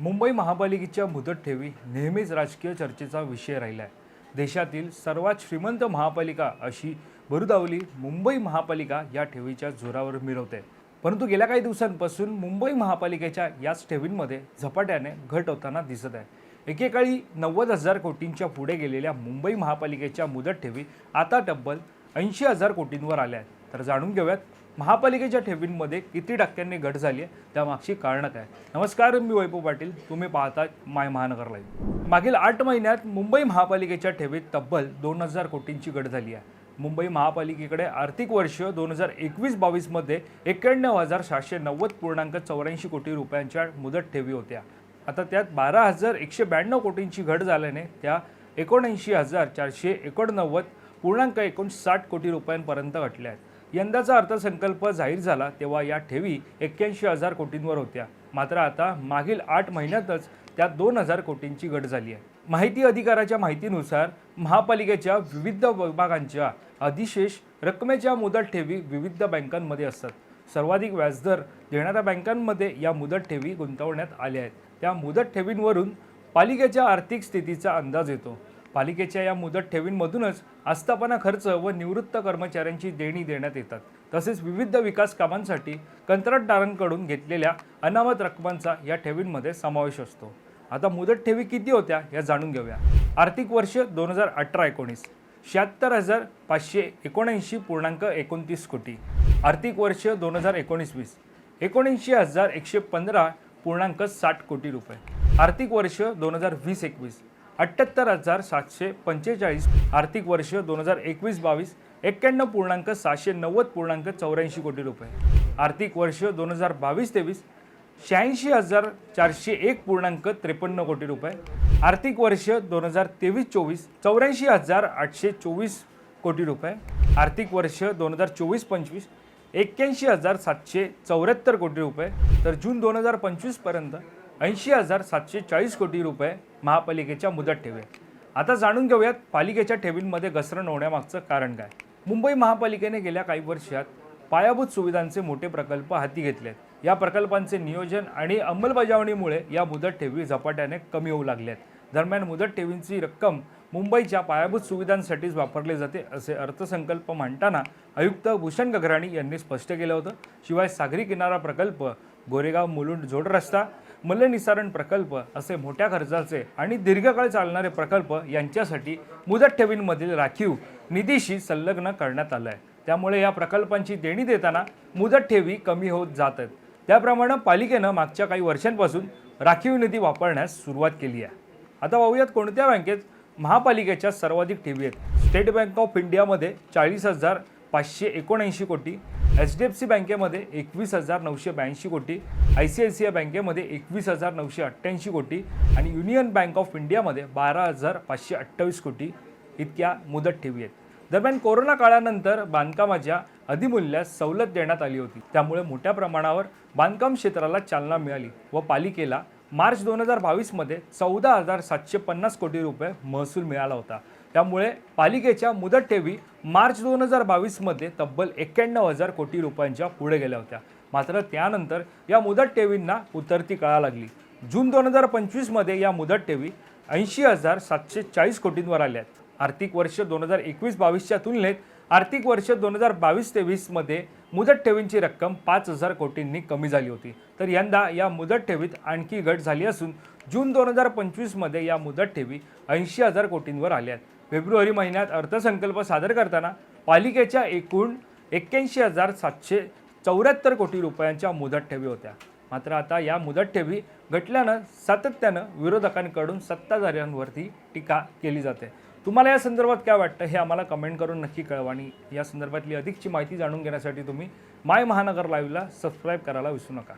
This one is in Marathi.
मुंबई महापालिकेच्या मुदत ठेवी नेहमीच राजकीय चर्चेचा विषय राहिला आहे देशातील सर्वात श्रीमंत महापालिका अशी बरुदावली मुंबई महापालिका या ठेवीच्या जोरावर मिरवते. परंतु गेल्या काही दिवसांपासून मुंबई महापालिकेच्या याच ठेवींमध्ये झपाट्याने घट होताना दिसत आहे. एकेकाळी नव्वद हजार कोटींच्या पुढे गेलेल्या मुंबई महापालिकेच्या मुदत ठेवी आता तब्बल ऐंशी हजार कोटींवर आल्या आहेत. तर जाणून घेऊयात महापालिकेच्या ठेवींमध्ये किती टक्क्यांनी घट झाली आहे? त्यामागची कारणं काय? नमस्कार मी वैभव पाटील. तुम्ही पाहता माय महानगर लाईव्ह. मागील आठ महिन्यात मुंबई महापालिकेच्या ठेवीत तब्बल दोन हजार कोटींची घट झाली आहे. मुंबई महापालिकेकडे आर्थिक वर्ष दोन हजार एकवीस बावीसमध्ये एक्क्याण्णव हजार सहाशे नव्वद पूर्णांक चौऱ्याऐंशी कोटी रुपयांच्या मुदत ठेवी होत्या. आता त्यात बारा हजार एकशे ब्याण्णव कोटींची घट झाल्याने त्या एकोणऐंशी हजार चारशे एकोणनव्वद पूर्णांक एकोणसाठ कोटी रुपयांपर्यंत घटल्या आहेत. यंदाचा अर्थसंकल्प जाहीर झाला तेव्हा या ठेवी एक्क्याऐंशी हजार कोटींवर होत्या. मात्र आता मागील आठ महिन्यातच त्यात दोन हजार कोटींची घट झाली आहे. माहिती अधिकाराच्या माहितीनुसार महापालिकेच्या विविध विभागांच्या अधिशेष रकमेच्या मुदत ठेवी विविध बँकांमध्ये असतात. सर्वाधिक व्याजदर देणाऱ्या बँकांमध्ये या मुदत ठेवी गुंतवण्यात आल्या आहेत. त्या मुदत ठेवींवरून पालिकेच्या आर्थिक स्थितीचा अंदाज येतो. पालिकेच्या या मुदत ठेवींमधूनच आस्थापना खर्च व निवृत्त कर्मचाऱ्यांची देणी देण्यात येतात. तसेच विविध विकास कामांसाठी कंत्राटदारांकडून घेतलेल्या अनामत रकमांचा या ठेवींमध्ये समावेश असतो. आता मुदत ठेवी किती होत्या या जाणून घेऊया. आर्थिक वर्ष दोन हजार अठरा एकोणीस. शहात्तर हजार पाचशे एकोणऐंशी पूर्णांक एकोणतीस कोटी. आर्थिक वर्ष दोन हजार एकोणीस वीस. एकोणऐंशी हजार एकशे पंधरा पूर्णांक साठ कोटी रुपये. आर्थिक वर्ष दोन हजार वीस एकवीस. अठ्ठ्याहत्तर हजार सातशे पंचेचाळीस आर्थिक वर्ष दोन हजार एकवीस बावीस एक्क्याण्णव पूर्णांक सहाशे नव्वद पूर्णांक चौऱ्याऐंशी कोटी रुपये. आर्थिक वर्ष दोन हजार बावीस तेवीस शहाऐंशी हजार चारशे एक पूर्णांक त्रेपन्न कोटी रुपये. आर्थिक वर्ष दोन हजार तेवीस चोवीस चौऱ्याऐंशी हजार आठशे चोवीस कोटी रुपये. आर्थिक वर्ष दोन हजार चोवीस पंचवीस एक्क्याऐंशी हजार सातशे चौऱ्याहत्तर कोटी रुपये. तर जून दोन हजार पंचवीसपर्यंत ऐंशी हजार सातशे चाळीस कोटी रुपये महापालिकेच्या मुदत ठेवी आता जाणून घेऊयात पालिकेच्या ठेवींमध्ये घसरण होण्यामागचं कारण काय? मुंबई महापालिकेने गेल्या काही वर्षात पायाभूत सुविधांचे मोठे प्रकल्प हाती घेतले आहेत या प्रकल्पांचे नियोजन आणि अंमलबजावणीमुळे या मुदत ठेवी झपाट्याने कमी होऊ लागल्यात. दरम्यान मुदत ठेवींची रक्कम मुंबईच्या पायाभूत सुविधांसाठीच वापरली जाते असे अर्थसंकल्प मांडताना आयुक्त भूषण गगराणी यांनी स्पष्ट केलं होतं. शिवाय सागरी किनारा प्रकल्प गोरेगाव मुलुंड जोड रस्ता मलनिसारण प्रकल्प असे मोठ्या खर्चाचे आणि दीर्घकाळ चालणारे प्रकल्प यांच्यासाठी मुदत ठेवींमधील राखीव निधीशी संलग्न करण्यात आलं आहे त्यामुळे या प्रकल्पांची देणी देताना मुदत ठेवी कमी होत जात आहेत त्याप्रमाणे पालिकेनं मागच्या काही वर्षांपासून राखीव निधी वापरण्यास सुरुवात केली आहे. आता पाहूयात कोणत्या बँकेत महापालिकेच्या सर्वाधिक ठेवी आहेत. स्टेट बँक ऑफ इंडियामध्ये चाळीस हजार पाचशे एकोणऐंशी कोटी एच डी एफ सी बँकेमध्ये एकवीस हजार नऊशे ब्याऐंशी कोटी I C I C I बँकेमध्ये एकवीस हजार नऊशे अठ्ठ्याऐंशी कोटी आणि युनियन बँक ऑफ इंडियामध्ये बारा हजार पाचशे अठ्ठावीस कोटी इतक्या मुदत ठेवी आहेत. दरम्यान कोरोना काळानंतर बांधकामाच्या अधिमूल्यास सवलत देण्यात आली होती. त्यामुळे मोठ्या प्रमाणावर बांधकाम क्षेत्राला चालना मिळाली व पालिकेला मार्च दोन हजार बावीसमध्ये चौदा हजार सातशे पन्नास कोटी रुपये महसूल मिळाला होता. त्यामुळे पालिकेच्या मुदत ठेवी मार्च दोन हजार बावीसमध्ये तब्बल एक्क्याण्णव हजार कोटी रुपयांच्या पुढे गेल्या होत्या. मात्र त्यानंतर या मुदत ठेवींना उतरती कळा लागली. जून दोन हजार पंचवीसमध्ये या मुदत ठेवी ऐंशी हजार सातशे चाळीस कोटींवर आल्या आहेत. आर्थिक वर्ष दोन हजार एकवीस बावीसच्या तुलनेत आर्थिक वर्ष दोन हजार बावीस तेवीसमध्ये मुदत ठेवींची रक्कम पाच हजार कोटींनी कमी झाली होती. तर यंदा या मुदत ठेवीत आणखी घट झाली असून जून दोन हजार पंचवीसमध्ये या मुदत ठेवी ऐंशी हजार कोटींवर आल्या आहेत. फेब्रुवारी महिन्यात अर्थसंकल्प सादर करताना पालिकेच्या एकूण एक्क्याऐंशी हजार सातशे चौऱ्याहत्तर कोटी रुपयांच्या मुदत ठेवी होत्या. मात्र आता या मुदत ठेवी घटल्यानं सातत्यानं विरोधकांकडून सत्ताधाऱ्यांवरती टीका केली जाते. तुम्हाला या संदर्भात काय वाटतं हे आम्हाला कमेंट करून नक्की कळवा आणि या संदर्भातली अधिकची माहिती जाणून घेण्यासाठी तुम्ही माय महानगर लाईव्हला सबस्क्राईब करायला विसरू नका.